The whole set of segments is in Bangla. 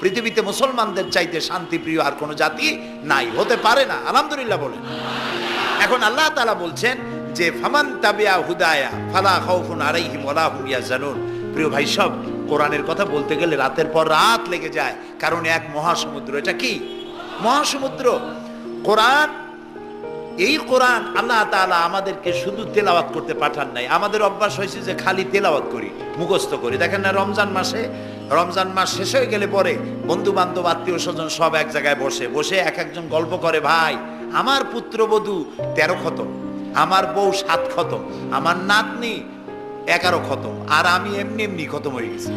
পৃথিবীতে মুসলমানদের চাইতে শান্তিপ্রিয় আর কোনো জাতি নাই। হতে পারে না। আলহামদুলিল্লাহ বলেন। এখন আল্লাহ তাআলা বলছেন যে, ফামান তাবিয়া হুদায়া ফালা খাউফুন আলাইহিম ওয়ালা হুম ইয়াহজানুন। প্রিয় ভাই, সব কোরআনের কথা বলতে গেলে রাতের পর রাত লেগে যায়। কারণ এক মহাসমুদ্র, এটা কি? মহাসমুদ্র। কোরআন, এই কোরআন আল্লাহ তাআলা আমাদেরকে শুধু তেলাওয়াত করতে পাঠান নাই। আমাদের অভ্যাস হয়েছে যে খালি তেলাওয়াত করি, মুখস্থ করি। দেখেন না, রমজান মাসে রমজান মাস শেষ হয়ে গেলে পরে বন্ধু বান্ধব আত্মীয় স্বজন সব এক জায়গায় বসে বসে এক একজন গল্প করে, ভাই, আমার পুত্রবধূ তেরো খতম আমার বউ সাত খতম আমার নাতনি এগারো খতম আর আমি এমনি এমনি খতম হয়ে গেছি।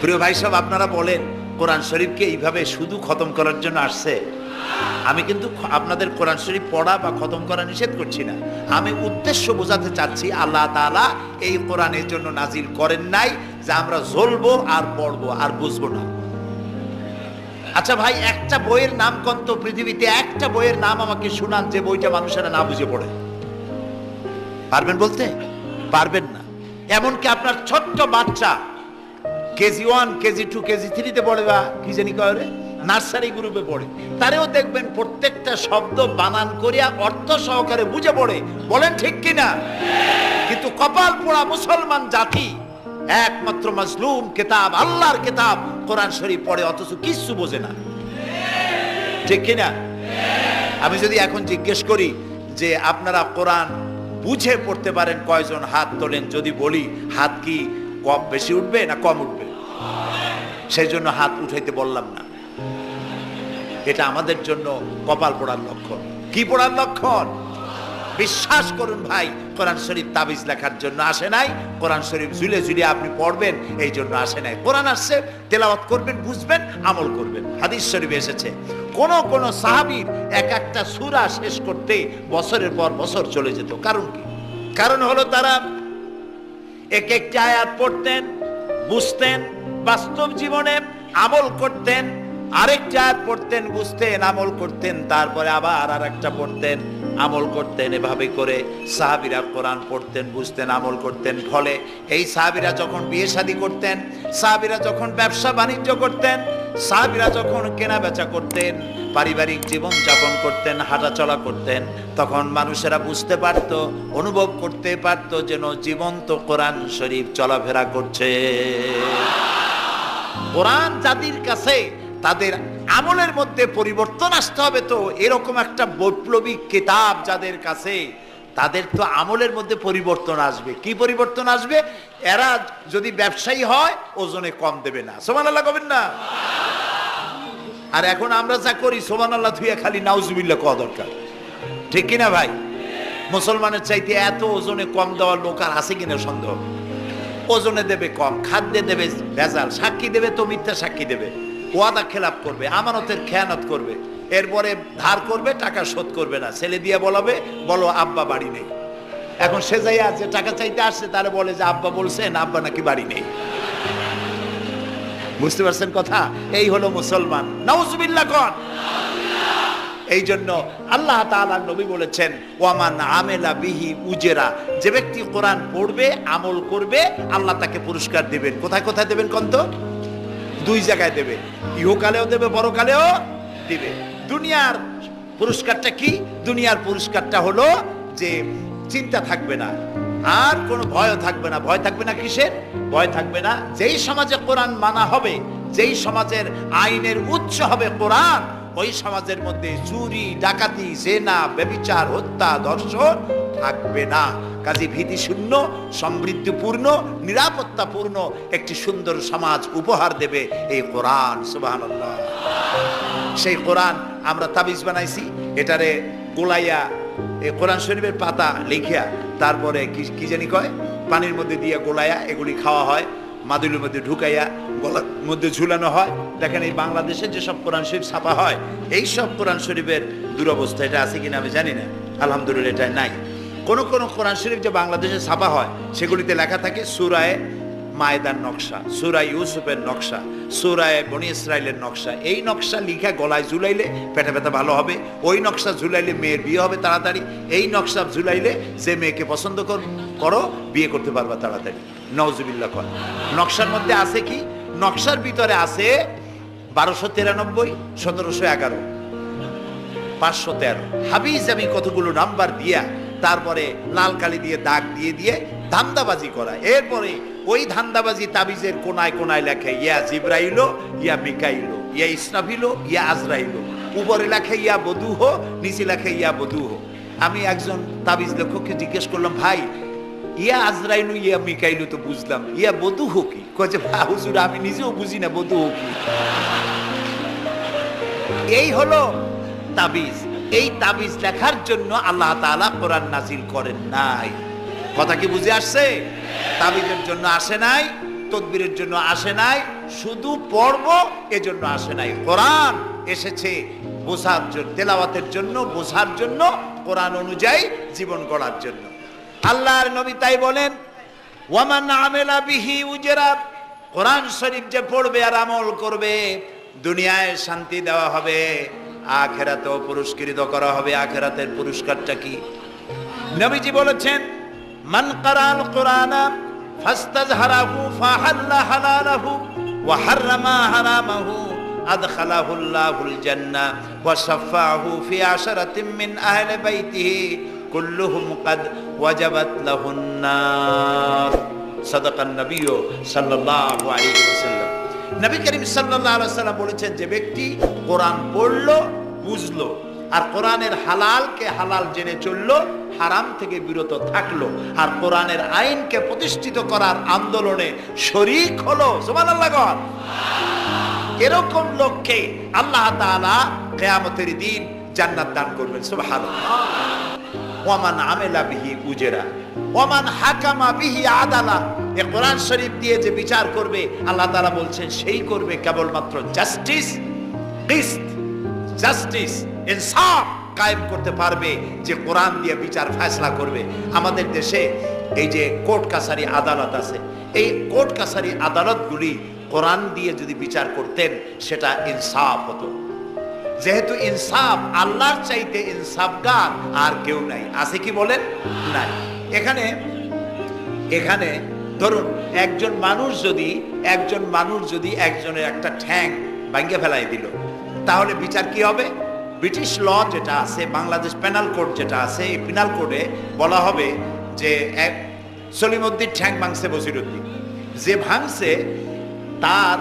প্রিয় ভাই সব আপনারা বলেন, কোরআন শরীফকে এইভাবে শুধু খতম করার জন্য আসছে? আমি কিন্তু আপনাদের কোরআন শরীফ পড়া বা খতম করা নিষেধ করছি না। আমি উদ্দেশ্য বোঝাতে চাচ্ছি, আল্লাহ তাআলা এই কোরআনের জন্য নাজিল করেন নাই যে আমরা জ্বলবো আর পড়ব আর বুঝব না। আচ্ছা ভাই, একটা বইয়ের নাম কন্ত পৃথিবীতে, একটা বইয়ের নাম আমাকে শুনান যে বইটা মানুষেরা না বুঝে পড়ে। পারবেন বলতে? পারবেন না। এমনকি আপনার ছোট্ট বাচ্চা, KG one, KG two, KG থ্রিতে পড়ে বা কি জানি কয় রে? নার্সারি গ্রুপে পড়ে। তারেও দেখবেন প্রত্যেকটা শব্দ বানান করিয়া অর্থ সহকারে বুঝে পড়ে। বলেন ঠিক কিনা? কিন্তু কপাল পোড়া মুসলমান জাতি একমাত্র মাজলুম কিতাব, আল্লাহর কিতাব কোরআন শরীফ পড়ে, অথচ কিচ্ছু বোঝে না। ঠিক কিনা? আমি যদি এখন জিজ্ঞেস করি যে আপনারা কোরআন বুঝে পড়তে পারেন, কয়জন হাত তোলেন? যদি বলি, হাত কি কম বেশি উঠবে না কম উঠবে? সেই জন্য হাত উঠাইতে বললাম না। এটা আমাদের জন্য কপাল পড়ার লক্ষণ। কি পড়ার লক্ষণ? বিশ্বাস করুন ভাই, কোরআন শরীফ তাবিজ লেখার জন্য আসে নাই। কোরআন শরীফ ঝুলে ঝুলে আপনি পড়বেন, এই জন্য আসে নাই। কোরআন আসছে, তেলাওয়াত করবেন, বুঝবেন, আমল করবেন। হাদিস শরীফ এসেছে, কোন কোন সাহাবীর এক একটা সুরা শেষ করতে বছরের পর বছর চলে যেত। কারণ কি? কারণ হলো তারা এক একটি আয়াত পড়তেন, বুঝতেন, বাস্তব জীবনে আমল করতেন, আরেকটা পড়তেন, বুঝতেন, আমল করতেন, তারপরে আবার আর একটা পড়তেন। আমল করতেন, এভাবে করে সাহাবিরা কোরআন পড়তেন, বুঝতেন, আমল করতেন। ফলে এই সাহাবিরা যখন বিয়ে শাদী করতেন, সাহাবিরা যখন ব্যবসা বাণিজ্য করতেন, সাহাবিরা যখন কেনা বেচা করতেন, পারিবারিক জীবন যাপন করতেন, হাঁটাচলা করতেন, তখন মানুষেরা বুঝতে পারত, অনুভব করতে পারত যেন জীবন্ত কোরআন শরীফ চলাফেরা করছে। কোরআন জাতির কাছে তাদের আমলের মধ্যে পরিবর্তন আসতে হবে তো। এরকম একটা বৈপ্লবিক কিতাব যাদের কাছে, তাদের তো আমলের মধ্যে পরিবর্তন আসবে। কি পরিবর্তন আসবে? এরা যদি ব্যবসায়ী হয়, ওজনে কম দেবে না। সোমান আল্লাহ কবেন না? আর এখন আমরা যা করি সোমান আল্লাহ ধুয়ে খালি নাউজুবিল্লা কওয়া দরকার। ঠিক কিনা ভাই? মুসলমানের চাইতে এত ওজনে কম দেওয়ার লোক আর আছে কিনা সন্দেহ? ওজনে দেবে কম, খাদ্যে দেবে ভেজাল, সাক্ষী দেবে তো মিথ্যা সাক্ষী দেবে। ওয়াদা খেলাপ করবে, আমানতের খেয়ানত করবে, এরপরে ধার করবে, টাকা শোধ করবে না। ছেলে দিয়ে বলাবে, বলো, আব্বা বাড়ি নেই। এখন সে যাই যে টাকা চাইতে আসছে, তারা বলে যে, আব্বা বলছেন আব্বা নাকি বাড়ি নেই। বুঝতে পারছেন কথা? এই হলো মুসলমান। নাউজুবিল্লাহ কন। এই জন্য আল্লাহ তাআলা নবী বলেছেন, ওয়ামান আমেলা বিহি উজেরা। যে ব্যক্তি কোরআন পড়বে, আমল করবে, আল্লাহ তাকে পুরস্কার দেবেন। কোথায় কোথায় দেবেন কন্ত? দুই জায়গায় দেবে। ইহকালেও দেবে বড়কালেও দিবে। দুনিয়ার পুরস্কারটা কি? দুনিয়ার পুরস্কারটা হলো যে চিন্তা থাকবে না। আর কোনো ভয় থাকবে না। ভয় থাকবে না কিসের? ভয় থাকবে না যেই সমাজে কোরআন মানা হবে, যেই সমাজের আইনের উৎস হবে কোরআন, ওই সমাজের মধ্যে চুরি, ডাকাতি, জেনা, ব্যবিচার, হত্যা, ধর্ষণ থাকবে না। কাজে ভীতি শূন্য সমৃদ্ধিপূর্ণ, নিরাপত্তাপূর্ণ একটি সুন্দর সমাজ উপহার দেবে এই কোরআন, সুবহানাল্লাহ। সেই কোরআন আমরা তাবিজ বানাইছি, এটারে গোলাইয়া, এই কোরআন শরীফের পাতা লিখিয়া তারপরে কি কি জানি কয়? পানির মধ্যে দিয়ে গোলাইয়া এগুলি খাওয়া হয়, মাদুলির মধ্যে ঢুকাইয়া গলার মধ্যে ঝুলানো হয়। দেখেন এই বাংলাদেশে যেসব কোরআন শরীফ ছাপা হয় এই সব কোরআন শরীফের দুরবস্থা এটা আছে কিনা আমি জানি না। আলহামদুলিল্লাহ এটা নাই। কোন কোন কোরআন শরীফ যে বাংলাদেশে ছাপা হয়, সেগুলিতে লেখা থাকে সুরায় মায়দার নকশা, সুরা ইউসুফের নকশা, সুরায় বনি ইসরায়েলের নকশা। এই নকশা লিখা গলায় ঝুলাইলে পেটে ব্যথা ভালো হবে, ওই নকশা ঝুলাইলে মেয়ের বিয়ে হবে তাড়াতাড়ি, এই নকশা ঝুলাইলে যে মেয়েকে পছন্দ কর- করো, বিয়ে করতে পারবা তাড়াতাড়ি। নওজুবিল্লা কর। নকশার মধ্যে আছে কি? নকশার ভিতরে আছে বারোশো তিরানব্বই, সতেরোশো এগারো, পাঁচশো তেরো। হাবিজ আমি কতগুলো নাম্বার দিয়া তারপরে লাল কালি দিয়ে দাগ দিয়ে দিয়ে ধান্দাবাজি করা এরপরে ওই ধান্দাবাজি তাবিজের কোনায় কোনায় লেখে, ইয়া জিব্রাইলো ইয়া মিকাইলো ইয়া ইসরাফিলো ইয়া আজরাইলো উপরে লেখে, ইয়া বধূহ, নিচে লেখে, ইয়া বধূহ। আমি একজন তাবিজ লেখককে জিজ্ঞেস করলাম, ভাই, ইয়া আজরাইলু ইয়া মিকাইলু তো বুঝলাম, ইয়া বধূহ কি? কয়েছে হুজুর, আমি নিজেও বুঝি না বধূহ কি। এই হলো তাবিজ। এই তাবিজ লেখার জন্য আল্লাহ তাআলা কোরআন নাজিল করেন নাই। কথা কি বুঝে আসছে? তাবিজের জন্য আসে নাই, তদবিরের জন্য আসে নাই, শুধু পর্ব এজন্য আসে নাই। কোরআন এসেছে বোঝার জন্য তেলাওয়াতের জন্য, বোঝার জন্য, কোরআন অনুযায়ী জীবন গড়ার জন্য। আল্লাহর নবী তাই বলেন, ওয়ামান আমেলা বিহি উজেরা কোরআন শরীফ যে পড়বে আর আমল করবে, দুনিয়ায় শান্তি দেওয়া হবে। আখেরাতেও পুরস্কৃত করা হবে। আখেরাতের পুরস্কারটা কি? নবীজি বলেছেন, মান কারাল কোরআনা ফাস্তাজহারাহু ফাহাল্লা হালালাহু ওয়া হাররামা হারামাহু আদখালাহু আল্লাহুল জান্নাহ ওয়া শাফাআহু ফি আশরাতিন মিন আহলি বাইতিহি কুল্লুহুম কাদ ওয়াজাবাত লাহুন সাদাকান নবী সাল্লাল্লাহু আলাইহি ওয়াসাল্লাম। নবী করিম সাল্লাল্লাহু আলাইহি ওয়াসাল্লাম বলেছেন, যে ব্যক্তি কোরআন পড়ল বুঝলো আর কোরআনের হালালকে হালাল জেনে চলল, হারাম থেকে বিরত থাকল। আর কোরআনের আইনকে প্রতিষ্ঠিত করার আন্দোলনে শরিক হলো। গণ। এরকম লোককে আল্লাহ কিয়ামতের দিন জান্নাত দান করবেন। সুবহানাল্লাহ। ওয়ামান আমেলা বিহি উজেরা। ওয়ামান হাকামা বিহি আদালা। এ কোরআন শরীফ দিয়ে যে বিচার করবে, আল্লাহ তাআলা বলছেন, সেই করবে কেবলমাত্র জাস্টিস, কিস্ত। জাস্টিস, ইনসাফ কায়েম করতে পারবে যে কোরআন দিয়ে বিচার ফয়সলা করবে। আমাদের দেশে এই যে কোর্ট কাছারি আদালত আছে, এই কোর্ট কাছারি আদালতগুলি কোরআন দিয়ে যদি বিচার করতেন, সেটা ইনসাফ হতো। যেহেতু ইনসাফ, আল্লাহর চাইতে ইনসাফগার আর কেউ নাই। আছে কি বলেন? নাই। এখানে এখানে ধরুন, একজন মানুষ যদি, একজন মানুষ যদি একজনের একটা ঠ্যাং ভাঙ্গে ফেলাই দিল তাহলে বিচার কি হবে? ব্রিটিশ ল যেটা আছে, বাংলাদেশ পেনাল কোড যেটা আছে, এই পেনাল কোডে বলা হবে যে এক সলিমুদ্দিন ঠ্যাং ভাঙছে বসিরুদ্দিন। যে ভাঙছে, তার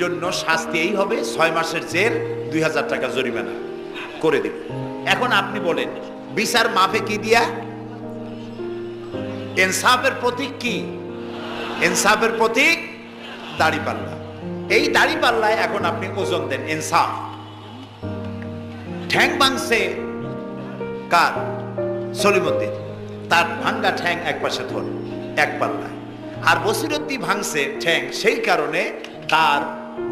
জন্য শাস্তি এই হবে, ছয় মাসের জেল, দুই হাজার টাকা জরিমানা করে দিল এখন আপনি বলেন, বিচার মাফে কি দিয়া? ইনসাফের প্রতীক কি? ইনসাফের প্রতীক দাড়িপাল্লা এই দাড়িপাল্লায় এখন আপনি ওজন দেন, ইনসাফ। ঠ্যাং ভাঙছে কার? সলিমুদ্দিন। তার ভাঙ্গা ঠ্যাং এক পাশে ধর এক পাল্লায়। আর বসিরুদ্দি ভাঙছে ঠ্যাং, সেই কারণে তার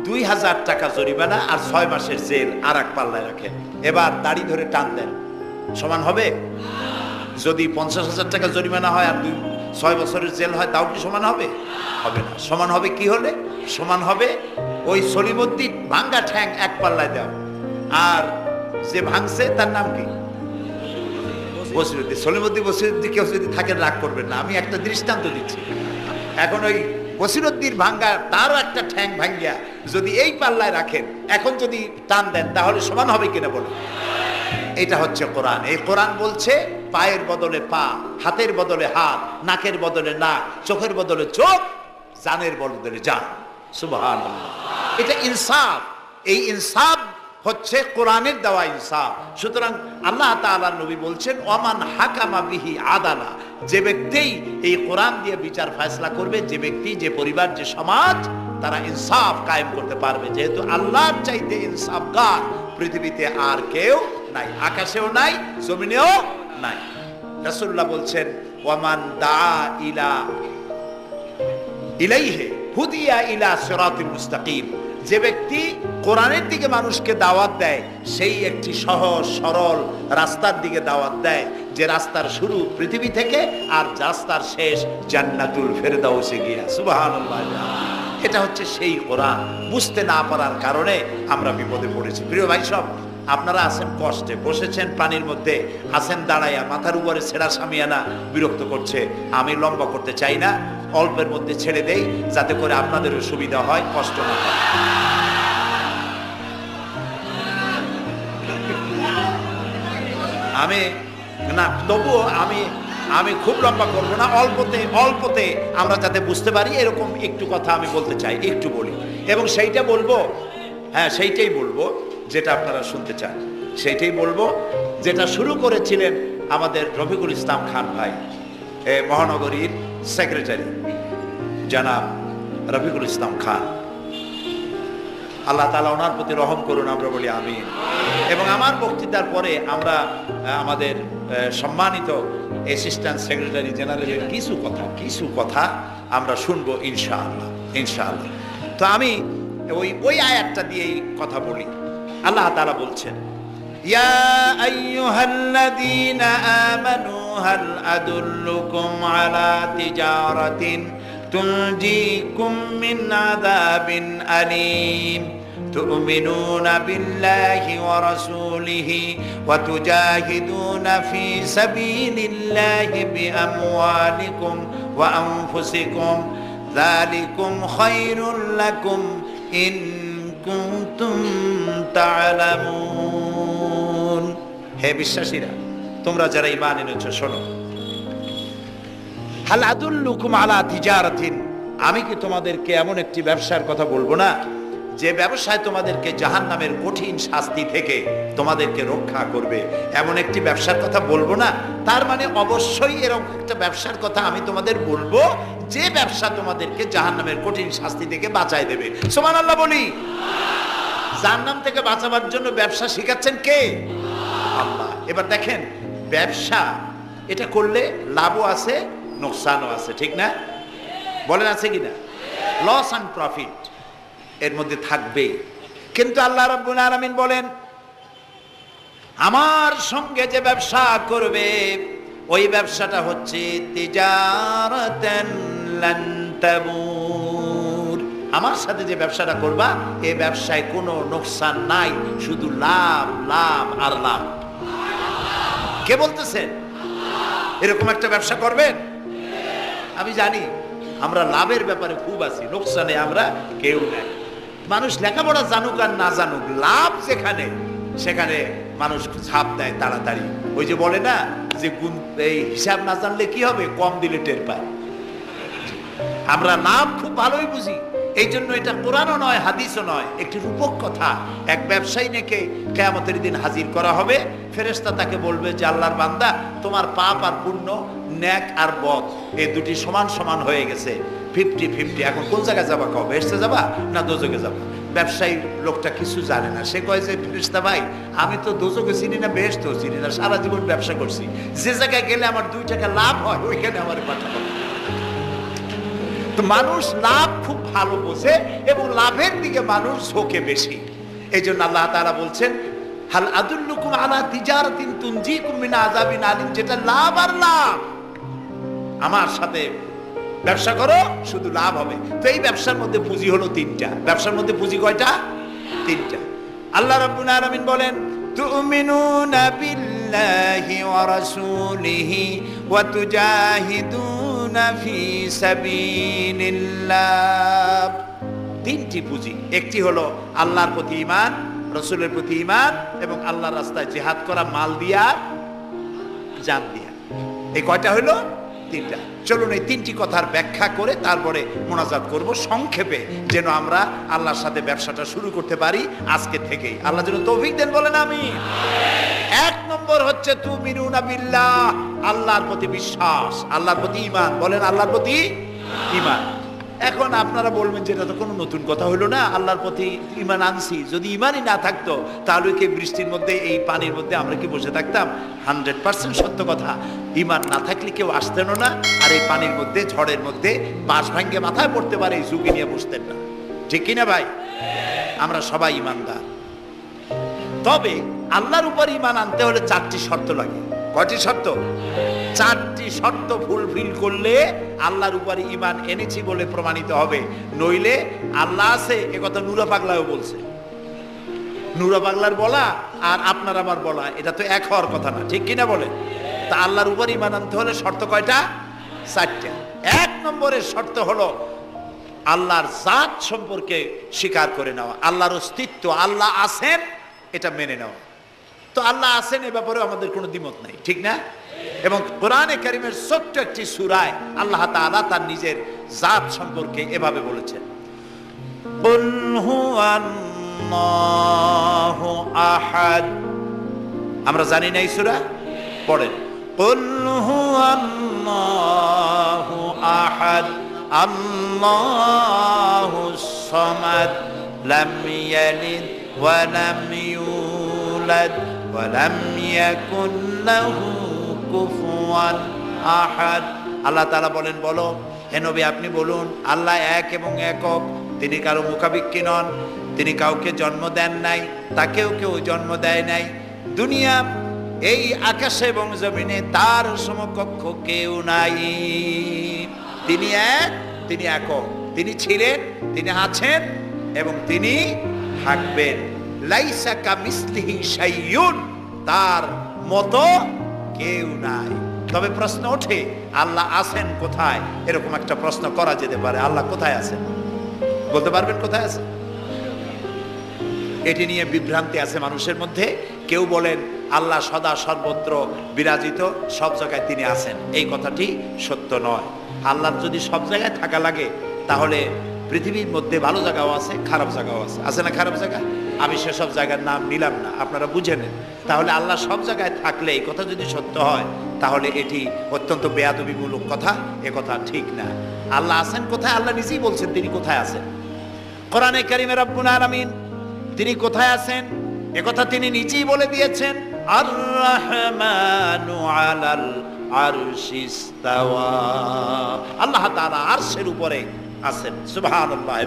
দুই হাজার টাকা জরিমানা আর ছয় মাসের জেল আর এক পাল্লায় রাখেন এবার দাড়ি ধরে টান দেন। সমান হবে? যদি পঞ্চাশ হাজার টাকা জরিমানা হয় আর দুই, ছয় বছরের জেল হয়, তাও কি সমান হবে? হবে না। সমান হবে কি হলে? সমান হবে ওই সলিমুদ্দিন ভাঙ্গা ঠ্যাং এক পাল্লায় দেওয়া। আর যে ভাঙছে, তার নাম কি? বসিরুদ্দিন। সলিমুদ্দিন বসিরুদ্দিন কেউ যদি থাকেন রাগ করবেন না। আমি একটা দৃষ্টান্ত দিচ্ছি। এখন ওই বসিরুদ্দিন ভাঙ্গা, তারও একটা ঠ্যাং ভাঙ্গিয়া যদি এই পাল্লায় রাখেন, এখন যদি টান দেন, তাহলে সমান হবে কিনা বলুন? এটা হচ্ছে কোরআন। এই কোরআন বলছে, পায়ের বদলে পা, হাতের বদলে হাত, নাকের বদলে নাক, চোখের বদলে চোখ, জানের বদলে জান। সুবহান এটা ইনসাফ। এই ইনসাফ হচ্ছে কোরআনের দেওয়া ইনসাফ। সুতরাং আল্লাহ তাআলা নবী বলছেন ওমান হাকামা বিহি আদালা। যে ব্যক্তি এই কোরআন দিয়ে বিচার ফয়সলা করবে, যে ব্যক্তি, যে পরিবার, যে সমাজ, তারা ইনসাফ কায়েম করতে পারবে। যেহেতু আল্লাহর চাইতে ইনসাফ ইনসাফগার, পৃথিবীতে আর কেউ নাই, আকাশেও নাই, জমিনেও নাই। রাসূলুল্লাহ বলছেন, ওয়ামান দা ইলা ইলাইহে হুদিয়া ইলা সিরাতিল মুস্তাকিম। যে ব্যক্তি কোরআনের দিকে মানুষকে দাওয়াত দেয়, সেই একটি সহজ, সরল রাস্তার দিকে দাওয়াত দেয়, যে রাস্তার শুরু পৃথিবী থেকে আর রাস্তার শেষ জান্নাতুল ফেরদাউসে গিয়া। সুবহানাল্লাহ। এটা হচ্ছে সেই কোরআন। বুঝতে না পারার কারণে আমরা বিপদে পড়েছি। প্রিয় ভাই সব আপনারা আছেন কষ্টে, বসেছেন পানির মধ্যে, আছেন দাঁড়াইয়া, মাথার উপরে ছেঁড়া সামিয়ানা বিরক্ত করছে। আমি লম্বা করতে চাই না, অল্পের মধ্যে ছেড়ে দেই, যাতে করে আপনাদেরও সুবিধা হয়, কষ্ট না হয়। আমি, না, তবুও আমি আমি খুব লম্বা করব না, অল্পতে অল্পতে আমরা যাতে বুঝতে পারি, এরকম একটু কথা আমি বলতে চাই, একটু বলি। এবং সেইটা বলব হ্যাঁ সেইটাই বলব যেটা আপনারা শুনতে চান। সেইটাই বলব। যেটা শুরু করেছিলেন আমাদের রফিকুল ইসলাম খান ভাই মহানগরীর সেক্রেটারি, জানাব রফিকুল ইসলাম খান। আল্লাহ তালা ওনার প্রতি রহম করুন, আমরা বলি আমি এবং আমার বক্তৃতার পরে আমরা আমাদের সম্মানিত অ্যাসিস্ট্যান্ট সেক্রেটারি জেনারেলের কিছু কথা কিছু কথা আমরা শুনব ইনশাআল্লাহ ইনশাআল্লাহ। তো আমি ওই ওই আয়াতটা দিয়েই কথা বলি। আল্লাহ তালা বলছেন يا أيها الذين آمنوا هل أدلكم على تجارة تنجيكم من عذاب أليم تؤمنون بالله ورسوله وتجاهدون في سبيل الله بأموالكم وأنفسكم ذلكم خير لكم إن كنتم তা'লামুন হে বিশ্বাসীরা, তোমরা যারা এনেছো, শোনো। আলা তিজারাতিন। আমি কি তোমাদেরকে এমন একটি ব্যবসার কথা বলব না? যে ব্যবসায় তোমাদেরকে জাহান নামের কঠিন শাস্তি থেকে তোমাদেরকে রক্ষা করবে। এমন একটি ব্যবসার কথা বলব না? তার মানে অবশ্যই এরকম একটা ব্যবসার কথা আমি তোমাদের বলব, যে ব্যবসা তোমাদেরকে জাহান নামের কঠিন শাস্তি থেকে বাঁচায় দেবে। সোমান আল্লাহ বলি। জাহান্নাম থেকে বাঁচাবার জন্য ব্যবসা শিখাচ্ছেন কে? আল্লাহ। এবার দেখেন, ব্যবসা, এটা করলে লাভও আছে, নোকসানও আছে, ঠিক না? বলেন আছে কি না লস অ্যান্ড প্রফিট এর মধ্যে থাকবেই কিন্তু আল্লাহ রাব্বুল আলামিন বলেন, আমার সঙ্গে যে ব্যবসা করবে, ওই ব্যবসাটা হচ্ছে তিজারাতান লান তাবুর আমার সাথে যে ব্যবসাটা করবা, এ ব্যবসায় কোনো নোকসান নাই, শুধু লাভ লাভ আর লাভ। কে বলতেছেন এরকম একটা ব্যবসা করবেন? আমি জানি, আমরা লাভের ব্যাপারে খুব আছি লোকসানে আমরা কেউ নাই। মানুষ লেখাপড়া জানুক আর না জানুক, লাভ যেখানে, সেখানে মানুষ ছাপ দেয় তাড়াতাড়ি। ওই যে বলে না, যে গুণ, এই হিসাব না জানলে কি হবে? কম দিলে টের পায়। আমরা লাভ খুব ভালোই বুঝি। এই জন্য এটা কোরআনও নয়, হাদিসও নয়, একটি রূপক কথা। এক ব্যবসায়ী নেকে কেয়ামতের দিন হাজির করা হবে। ফেরেশতা তাকে বলবে যে, আল্লাহর বান্দা, তোমার পাপ আর পুণ্য, ন্যাক আর বধ এই দুটি সমান সমান হয়ে গেছে। ফিফটি ফিফটি, এখন কোন জায়গায় যাবা কও বেসতে যাবা না দোজকে যাবা? ব্যবসায়ী লোকটা কিছু জানে না। সে কয় যে, ফেরেশতা ভাই, আমি তো দোজকে চিনি না বেসতেও চিনি না, সারা জীবন ব্যবসা করছি। যে জায়গায় গেলে আমার দুই টাকা লাভ হয়, ওইখানে আমার পাঠাবো। তো মানুষ লাভ খুব ভালো বোঝে এবং লাভের দিকে মানুষ ঝোঁকে বেশি। এই জন্য আল্লাহ তাআলা বলছেন, হাল আদুল্লুকুম আলা তিজারাতিন তুনজিকুম মিন আযাবিন আলিম যেটা লাভ আর লাভ। আমার সাথে ব্যবসা করো, শুধু লাভ হবে। তো এই ব্যবসার মধ্যে পুঁজি হলো তিনটা। ব্যবসার মধ্যে পুঁজি কয়টা? তিনটা। আল্লাহ রাব্বুল আলামিন বলেন, তুমিনুনা বিল্লাহি ওয়া রাসূলিহি ওয়া তুজাহিদুনা ফি সাবিলিল্লাহ তিনটি পুঁজি। একটি হলো আল্লাহর প্রতি ঈমান, রসুলের প্রতি ঈমান এবং আল্লাহর রাস্তায় জিহাদ করা, মাল দিয়া, জান দিয়া। এই কয়টা হলো? তিনটা। চলুন এই তিনটি কথার ব্যাখ্যা করে তারপরে মোনাজাত করব। সংক্ষেপে যেন আমরা আল্লাহর সাথে ব্যবসাটা শুরু করতে পারি আজকে থেকেই। আল্লাহ যেন তৌফিক দেন, বলেন আমি এক নম্বর হচ্ছে তুমি বিল্লাহ। আল্লাহর প্রতি বিশ্বাস, আল্লাহর প্রতি ইমান বলেন আল্লাহর প্রতি ইমান এখন আপনারা বলবেন যে এটা তো কোনো নতুন কথা হলো না, আল্লাহর প্রতি ইমান আনছি। যদি ইমানই না থাকতো, তাহলে কি বৃষ্টির মধ্যে, এই পানির মধ্যে আমরা কি বসে থাকতাম? হান্ড্রেড পার্সেন্ট সত্য কথা। ইমান না থাকলে কেউ আসতেন না, আর এই পানির মধ্যে, ঝড়ের মধ্যে বাঁশ ভাঙ্গে মাথায় পড়তে পারে, এই ঝুঁকি নিয়ে বসতেন না। ঠিক কিনা ভাই? আমরা সবাই ইমানদার তবে আল্লাহর উপর ইমান আনতে হলে চারটি শর্ত লাগে। কয়টি শর্ত? চারটি শর্ত ফুলফিল করলে আল্লাহর উপর ইমান এনেছি বলে প্রমাণিত হবে। নইলে আল্লাহ আছে, এ কথা নুরা পাগলাও বলছে। নুরা পাগলার বলা আর আপনার আমার বলা, এটা তো এক হওয়ার কথা না, ঠিক কিনা বলে তা আল্লাহর উপর ইমান আনতে হলে শর্ত কয়টা? চারটা। এক নম্বরের শর্ত হলো আল্লাহর জাত সম্পর্কে স্বীকার করে নেওয়া। আল্লাহর অস্তিত্ব, আল্লাহ আছেন এটা মেনে নেওয়া তো আল্লাহ আছেন এ ব্যাপারে আমাদের কোনো দ্বিমত নাই ঠিক না এবং কোরআনে কারিমের ছোট্ট একটি সুরায় আল্লাহ তাআলা তার নিজের জাত সম্পর্কে এভাবে বলেছেন قل هو الله আহাদ আমরা জানি না এই সূরা পড়েন قل هو الله আহাদ الله الصمد لم يلد ولم يولد ولم يكن له কুফুয়ান আহাদ আল্লাহ তাআলা বলেন বলো হে নবী আপনি বলুন আল্লাহ এক এবং একক তিনি কারো মুখাবিক্ষি নন তিনি কাউকে জন্ম দেন নাই তাকেও কেউ জন্ম দেয় নাই দুনিয়া এই আকাশে এবং জমিনে তার সমকক্ষ কেউ নাই তিনি এক তিনি একক তিনি ছিলেন তিনি আছেন এবং তিনি থাকবেন লাইসা কামিসলিহি শাইয়ুন তার মতো কেউ নাই। তবে প্রশ্ন ওঠে, আল্লাহ আছেন কোথায়? এরকম একটা প্রশ্ন করা যেতে পারে। আল্লাহ কোথায় আছেন? বলতে পারবেন কোথায় আছে এটি নিয়ে বিভ্রান্তি আছে মানুষের মধ্যে। কেউ বলেন, আল্লাহ সদা সর্বত্র বিরাজিত, সব জায়গায় তিনি আছেন। এই কথাটি সত্য নয়। আল্লাহর যদি সব জায়গায় থাকা লাগে, তাহলে পৃথিবীর মধ্যে ভালো জায়গাও আছে, খারাপ জায়গাও আছে। আছে না খারাপ জায়গা? আমি সেসব জায়গার নাম নিলাম না। আপনারা বুঝে নেন। তাহলে আল্লাহ সব জায়গায় থাকলে এই কথা যদি সত্য হয়, তাহলে এটি অত্যন্ত বেয়াদবিমূলক কথা। এ কথা ঠিক না। আল্লাহ আছেন কোথায়? আল্লাহ নিজেই বলছেন তিনি কোথায় আছেন। কোরআনে কারিমের রব্বুল আলামিন, তিনি কোথায় আছেন? একথা তিনি নিজেই বলে দিয়েছেন আর রহমানু আলাল আরশিস্তাওয়া। আল্লাহ তাআলা আরশের উপরে আছেন।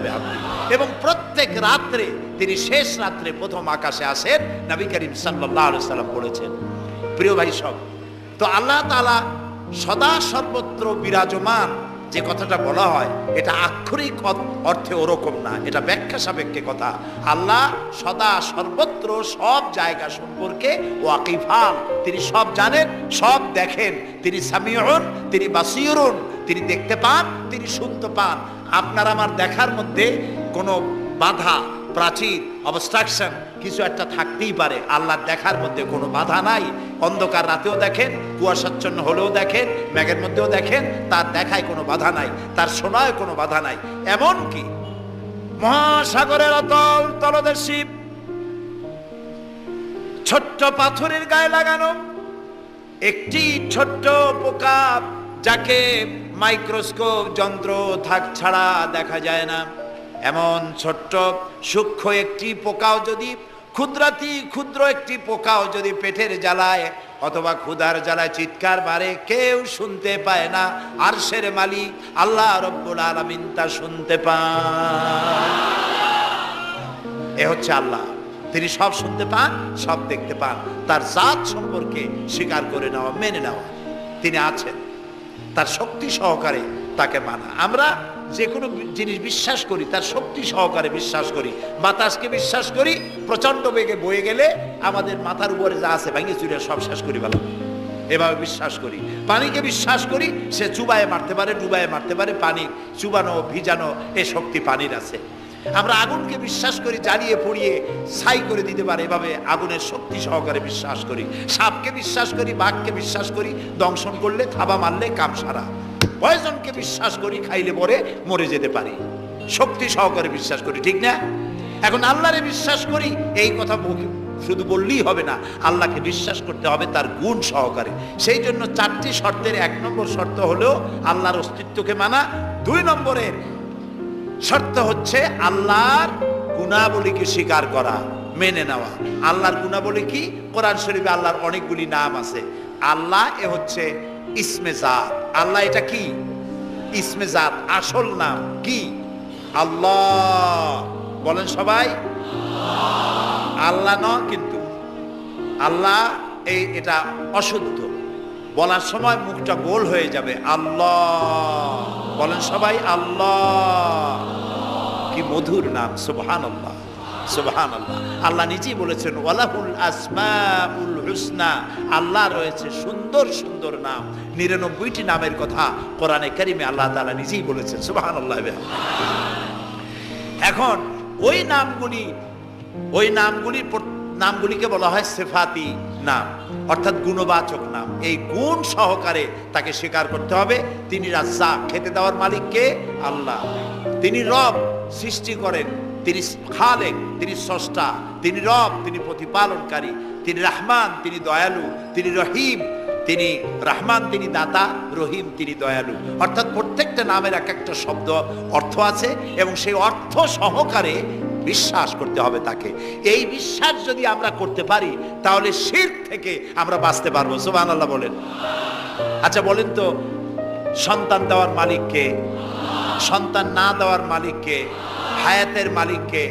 বিহামদিহি। এবং প্রত্যেক রাত্রে, তিনি শেষ রাত্রে প্রথম আকাশে আসেন, নবী করিম আলাইহি সাল্লাম বলেছেন। প্রিয় ভাই সব, তো আল্লাহ তাআলা সদা সর্বত্র বিরাজমান, যে কথাটা বলা হয়, এটা আক্ষরিক অর্থে ওরকম না, এটা ব্যাখ্যা সাপেক্ষে কথা। আল্লাহ সদা সর্বত্র সব জায়গা সম্পর্কে ওয়াকিফাল। তিনি সব জানেন, সব দেখেন। তিনি সামিউন, তিনি বাসিরুন, তিনি দেখতে পান, তিনি শুনতে পান। আপনার আমার দেখার মধ্যে কোনো বাধা, প্রাচীর অবস্ট্রাকশন কিছু একটা থাকতেই পারে। আল্লাহ দেখার মধ্যে কোনো বাধা নাই। অন্ধকার রাতেও দেখেন, কুয়াশাচ্ছন্ন হলেও দেখেন ম্যাগের মধ্যেও দেখেন, তার দেখায় কোনো বাধা নাই, তার শোনায় কোনো বাধা নাই। এমন কি মহাসাগরের অতল তলদেশী ছোট্ট পাথরের গায়ে লাগানো, একটি ছোট্ট পোকা যাকে মাইক্রোস্কোপ, যন্ত্র, থাক ছাড়া দেখা যায় না। এমন ছোট্ট সূক্ষ্ম একটি পোকাও যদি, ক্ষুদ্রাতি ক্ষুদ্র একটি পোকাও যদি পেটের জ্বালায়, অথবা ক্ষুধার জ্বালায় চিৎকার মারে, কেউ শুনতে পায় না। আর সের মালিক আল্লাহ রব্বুল আলমিন তা শুনতে পান। এ হচ্ছে আল্লাহ। তিনি সব শুনতে পান, সব দেখতে পান। তার জাত সম্পর্কে স্বীকার করে নেওয়া, মেনে নেওয়া। তিনি আছেন। তার শক্তি সহকারে তাকে মানা আমরা যে কোনো জিনিস বিশ্বাস করি, তার শক্তি সহকারে বিশ্বাস করি। বাতাসকে বিশ্বাস করি প্রচণ্ড বেগে বয়ে গেলে আমাদের মাথার উপরে যা আছে ভেঙে চুরে সব শেষ করি বলা এভাবে বিশ্বাস করি। পানিকে বিশ্বাস করি, সে চুবায়ে মারতে পারে, ডুবায়ে মারতে পারে, পানি চুবানো, ভিজানো, এ শক্তি পানির আছে। আমরা আগুনকে বিশ্বাস করি, জ্বালিয়ে পুড়িয়ে ছাই করে দিতে পারে। এভাবে আগুনের শক্তি সহকারে বিশ্বাস করি। সাপকে বিশ্বাস করি, বাঘকে বিশ্বাস করি, দংশন করলে, থাবা মারলে, কাম সারা। পয়জনকে বিশ্বাস করি, খাইলে পরে মরে যেতে পারি। শক্তি সহকারে বিশ্বাস করি, ঠিক না? এখন আল্লাহরে বিশ্বাস করি, এই কথা শুধু বললেই হবে না, আল্লাহকে বিশ্বাস করতে হবে তার গুণ সহকারে। সেই জন্য চারটি শর্তের এক নম্বর শর্ত হলো, আল্লাহর অস্তিত্বকে মানা। দুই নম্বরের শর্ত হচ্ছে আল্লাহর গুণাবলীকে স্বীকার করা, মেনে নেওয়া। আল্লাহর গুণাবলী কি? কোরআন শরীফে আল্লাহর অনেকগুলি নাম আছে। আল্লাহ এ হচ্ছে ইসমে জাত। আল্লাহ এটা কি? ইসমে জাত, আসল নাম কি? আল্লাহ। বলেন সবাই। আল্লাহ। ন কিন্তু আল্লাহ এই এটা অশুদ্ধ। বলার সময় মুখটা গোল হয়ে যাবে। আল্লাহ। বলেন সবাই, আল্লাহ। কি মধুর নাম সুবহান আল্লাহ সুবহান আল্লাহ আল্লাহ নিজেই বলেছেন, ওয়ালাহুল আসমাউল হুসনা। আল্লাহ রয়েছে সুন্দর সুন্দর নাম। নিরানব্বইটি নামের কথা কোরআনে কারিমে আল্লাহ তাআলা নিজেই বলেছেন সুবহান আল্লাহ এখন ওই নামগুলি, ওই নামগুলির প্র- নামগুলিকে বলা হয় সেফাতি। নাম, অর্থাৎ গুণবাচক নাম। এই গুণ সহকারে তাকে স্বীকার করতে হবে। তিনি রাজ্জা খেতে দেওয়ার মালিককে আল্লাহ। তিনি রব সৃষ্টি করেন। তিনি খালেক, তিনি স্রষ্টা। তিনি রব, তিনি প্রতিপালনকারী। তিনি রাহমান, তিনি দয়ালু। তিনি রহিম। তিনি রাহমান, তিনি দাতা। রহিম, তিনি দয়ালু। অর্থাৎ প্রত্যেকটা নামের এক একটা শব্দ অর্থ আছে এবং সেই অর্থ সহকারে বিশ্বাস করতে হবে তাকে। এই বিশ্বাস যদি আমরা করতে পারি, তাহলে শির থেকে আমরা বাঁচতে পারব। সুবাহ আল্লাহ বলেন। আচ্ছা বলেন তো, সন্তান দেওয়ার মালিককে সন্তান না দেওয়ার মালিককে হায়াতের মালিককে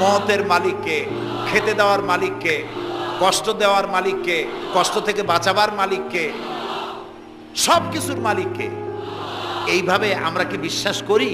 মতের মালিককে খেতে দেওয়ার মালিককে কষ্ট দেওয়ার মালিককে কষ্ট থেকে বাঁচাবার মালিককে সব কিছুর মালিককে এইভাবে আমরা কি বিশ্বাস করি?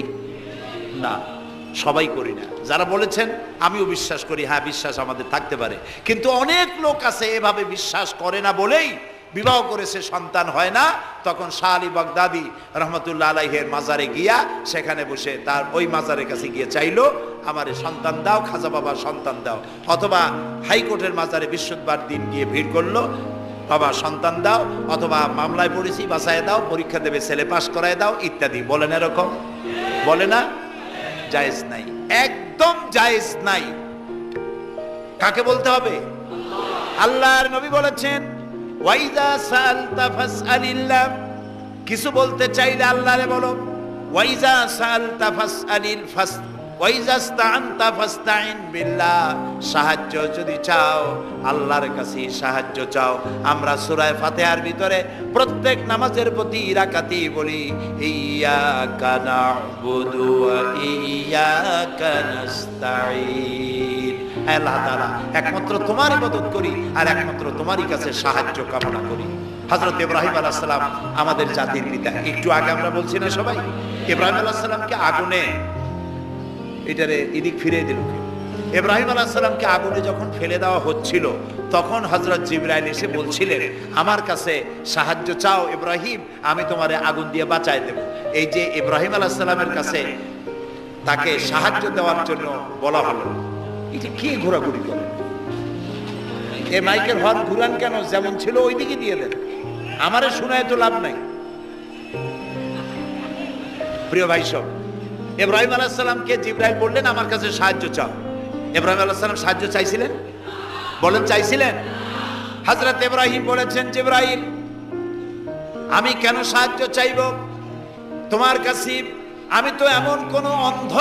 না। সবাই করি না। যারা বলেছেন, আমিও বিশ্বাস করি হ্যাঁ বিশ্বাস আমাদের থাকতে পারে। কিন্তু অনেক লোক আছে, এভাবে বিশ্বাস করে না বলেই বিবাহ করেছে, সন্তান হয় না। তখন শাহ আলী বাগদাদি রহমতুল্লাহ আলাইহের মাজারে গিয়া সেখানে বসে তার ওই মাজারের কাছে গিয়ে চাইলো, আমারে সন্তান দাও, খাজা বাবা সন্তান দাও। অথবা হাইকোর্টের মাজারে বৃহস্পতিবার দিন গিয়ে ভিড় করল, বাবা, সন্তান দাও, অথবা মামলায় পড়েছি বাসায় দাও, পরীক্ষা দেবে, ছেলে পাশ করায় দাও, ইত্যাদি। বলেন এরকম? বলে না? জায়েজ নাই, একদম জায়েজ নাই। কাকে বলতে হবে? আল্লাহর নবী বলেছেন, ওয়াইদা সালতা ফাসআলিল্লাহ। কিছু বলতে চাইলে আল্লাহরে বলো ওয়াইজা সালতা ফাসআলিল ফাস সাহায্য যদি চাও, আল্লাহর কাছে সাহায্য চাও। আমরা সূরা ফাতিহার ভিতরে প্রত্যেক নামাজের প্রতি ইরাকাতি বলি একমাত্র তোমার ইবাদত করি আর একমাত্র তোমারই কাছে সাহায্য কামনা করি। হযরত ইব্রাহিম আলাইহিস সালাম আমাদের জাতির পিতা। একটু আগে আমরা বলছি না সবাই? ইব্রাহিম আলাইহিস সালামকে আগুনে এটারে এদিক ফিরে দিল কে? ইব্রাহিম আলাইহিস সালামকে আগুনে যখন ফেলে দেওয়া হচ্ছিল, তখন হজরত জিবরাইল এসে বলছিলেন, আমার কাছে সাহায্য চাও ইব্রাহিম, আমি তোমারে আগুন দিয়ে বাঁচায় দেব। এই যে ইব্রাহিম আলাইহিস সালামের কাছে তাকে সাহায্য দেওয়ার জন্য বলা হলো। এটা কি ঘোরাঘুরি করে? এ মাইকেল হর্ন ঘুরান কেন? যেমন ছিল ওই দিকে দিয়ে দেন। আমারে শোনায় তো লাভ নাই। প্রিয় ভাই সব ইব্রাহিম আলাহিসাল্লামকে জিব্রাইল বললেন, আমার কাছে সাহায্য চাও। ইব্রাহিম আলাহিসাল্লাম সাহায্য চাইছিলেন? বলেন, চাইছিলেন? হজরত ইব্রাহিম বলেছেন, জিব্রাইল, আমি কেন সাহায্য চাইব? তোমার কাছে আমি তো এমন কোন অন্ধ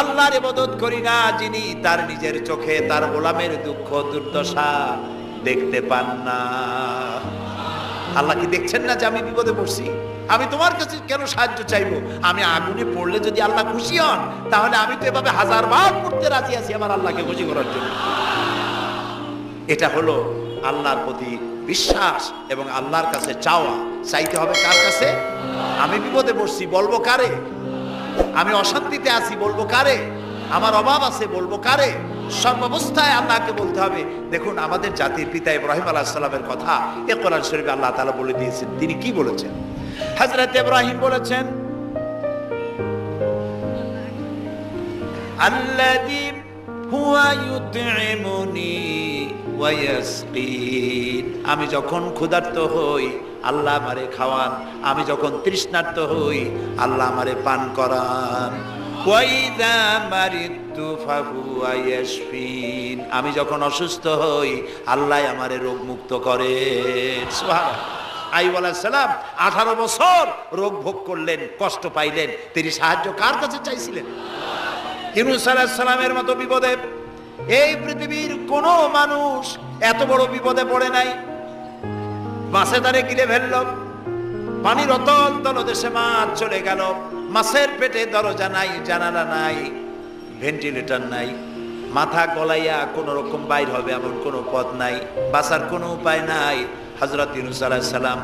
আল্লাহর ইবাদত করি না, যিনি তার নিজের চোখে তার গোলামের দুঃখ, দুর্দশা দেখতে পান না। আল্লাহ কি দেখছেন না যে আমি বিপদে পড়ছি? আমি তোমার কাছে কেন সাহায্য চাইব? আমি আগুনে পড়লে যদি আল্লাহ খুশি হন, তাহলে আমি তো এভাবে হাজার বার পড়তে রাজি আছি আমার আল্লাহকে খুশি করার জন্য। এটা হলো আল্লাহর প্রতি বিশ্বাস এবং আল্লাহর কাছে চাওয়া। চাইতে হবে কার কাছে? আমি বিপদে পড়ছি, বলব কারে? আমি অশান্তিতে আছি, বলব কারে? আমার অভাব আছে, বলব কারে? সর্বাবস্থায় আল্লাহকে বলতে হবে। দেখুন, আমাদের জাতির পিতা ইব্রাহিম আলাহ সাল্লামের কথা এ কোরআন শরীফ আল্লাহ তালা বলে দিয়েছেন। তিনি কি বলেছেন? হযরত ইব্রাহিম বলেছেন আমি যখন ক্ষুধার্ত হই, আল্লাহ আমারে খাওয়ান। আমি যখন তৃষ্ণার্ত হই, আল্লাহ আমারে পান করান। আমি যখন অসুস্থ হই, আল্লাহ আমারে রোগ মুক্ত সুবহানাল্লাহ। আইব সালাম, আঠারো বছর রোগ ভোগ করলেন, কষ্ট পাইলেন। তিনি সাহায্য কার কাছে চাইছিলেন? ইউনুস সালামের মতো বিপদে। এই পৃথিবীর কোন মানুষ এত বড় বিপদে পড়ে নাই। মাছে তারে গিলে ফেলল। পানির অতল তলদেশে মাছ চলে গেল। মাছের পেটে দরজা নাই, জানালা নাই, ভেন্টিলেটর নাই। মাথা গলাইয়া কোনো রকম বাইর হবে এমন কোনো পথ নাই। বাঁচার কোনো উপায় নাই। হজরত ইউনুস সালাম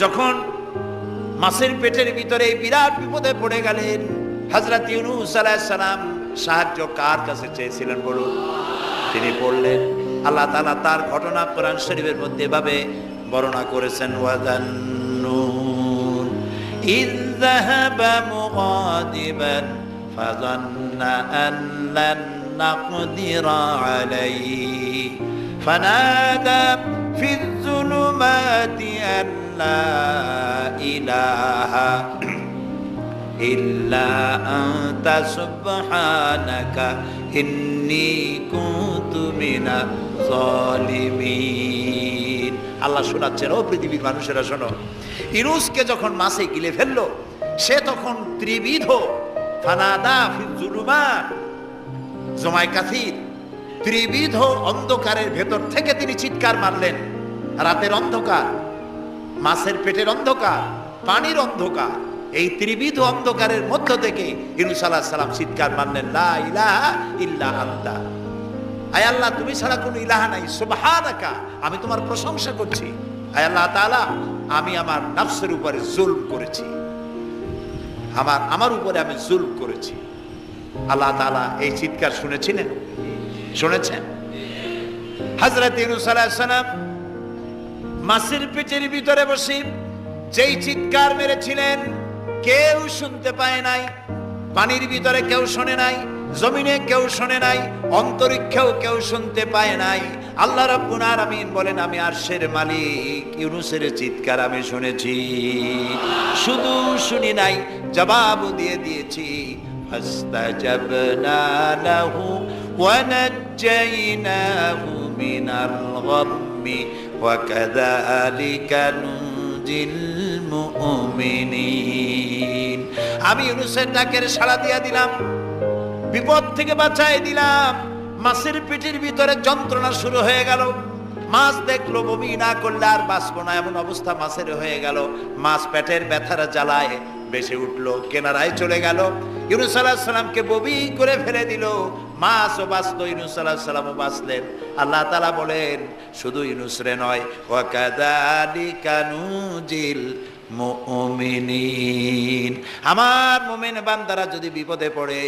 যখন মাসের পেটের ভিতরে বিরাট বিপদে পড়ে গেলেন হজরত ইউনুস সালাম সাহায্য কার কাছে চেয়েছিলেন বলুন? তিনি বললেন, আল্লাহ তালা তার ঘটনা কোরআন শরীফের মধ্যে এভাবে বর্ণনা করেছেন ওয়াদান فنادى في الظلمات أن لا إله إلا أنت سبحانك إني كنت من الظالمين আল্লাহ শোনাচ্ছেন ও পৃথিবীর মানুষেরা শোনো ইনুসকে যখন মাছে গিলে ফেললো সে তখন ত্রিবিধ ফানাদা ফিল জুলুমাত জমায় কাথির ত্রিবিধ অন্ধকারের ভেতর থেকে তিনি চিৎকার মারলেন। রাতের অন্ধকার, মাছের পেটের অন্ধকার, পানির অন্ধকার, এই ত্রিবিধ অন্ধকারের মধ্য থেকে ইনুস আলাহ সালাম চিৎকার মারলেন, লা ইলাহা ইল্লা আন্তা। আয় আল্লাহ, তুমি ছাড়া কোনো ইলাহা নাই, সুবহানাকা, আমি তোমার প্রশংসা করছি। আয় আল্লাহ তাআলা, আমি আমার নফসের উপরে জুলম করেছি। আমার আমার উপরে আমি জুলম করেছি। আল্লাহ তাআলা এই চিৎকার শুনেছিলেন? শুনেছেন? হাজরত ইউনুস মাসির পিঠের ভিতরে বসি যেই চিৎকার মেরেছিলেন, কেউ শুনতে পায় নাই, পানির ভিতরে কেউ শোনে নাই, জমিনে কেউ শোনে নাই, অন্তরিক্ষেও কেউ শুনতে পায় নাই। আল্লাহ রাব্বুল আমি বলেন, আমি আরশের মালিক, ইউনুসের চিৎকার আমি শুনেছি। শুধু শুনি নাই জবাব দিয়ে দিয়েছি। ফাস্তাজাবনা লাহু ونجيناه من الغم وكذلك ننجي المؤمنين আমি ইউনুসের ডাকের সাড়া দিয়া দিলাম বিপদ থেকে বাঁচাই দিলাম মাছের পেটের ভিতরে যন্ত্রণা শুরু হয়ে গেল মাছ দেখলো বমি না করলে আর বাঁচবো না এমন অবস্থা মাছের হয়ে গেল মাছ পেটের ব্যথার জ্বালায় বেশি উঠলো কেনারায় চলে গেল ইউনুস আলাহ সালামকে বমি করে ফেলে দিল মাছও বাঁচলো ইউনুস আলাহ সালামও বাঁচলেন। আল্লাহ তালা বলেন, শুধু ইউনুস রে নয় ওয়াকাদালিকা নুজিল মুমিনিন। আমার মুমিন বান্দারা যদি বিপদে পড়ে,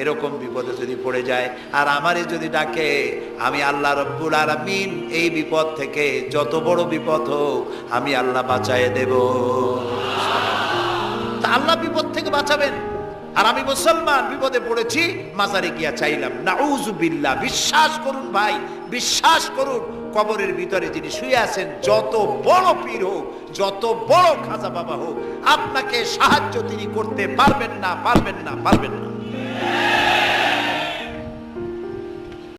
এরকম বিপদে যদি পড়ে যায়, আর আমারে যদি ডাকে, আমি আল্লাহ রব্বুল আর আলামিন এই বিপদ থেকে যত বড় বিপদ হোক, আমি আল্লাহ বাঁচায় দেব। আল্লাহ বিপদ থেকে বাঁচাবেন। আর আমি মুসলমান বিপদে পড়েছি, মাজারে গিয়া চাইলাম। নাউজুবিল্লাহ বিশ্বাস করুন ভাই, বিশ্বাস করুন। কবরের ভিতরে যিনি শুয়ে আছেন, যত বড় পীর হোক, যত বড় খাজা বাবা হোক, আপনাকে সাহায্য তিনি করতে পারবেন না পারবেন না পারবেন না।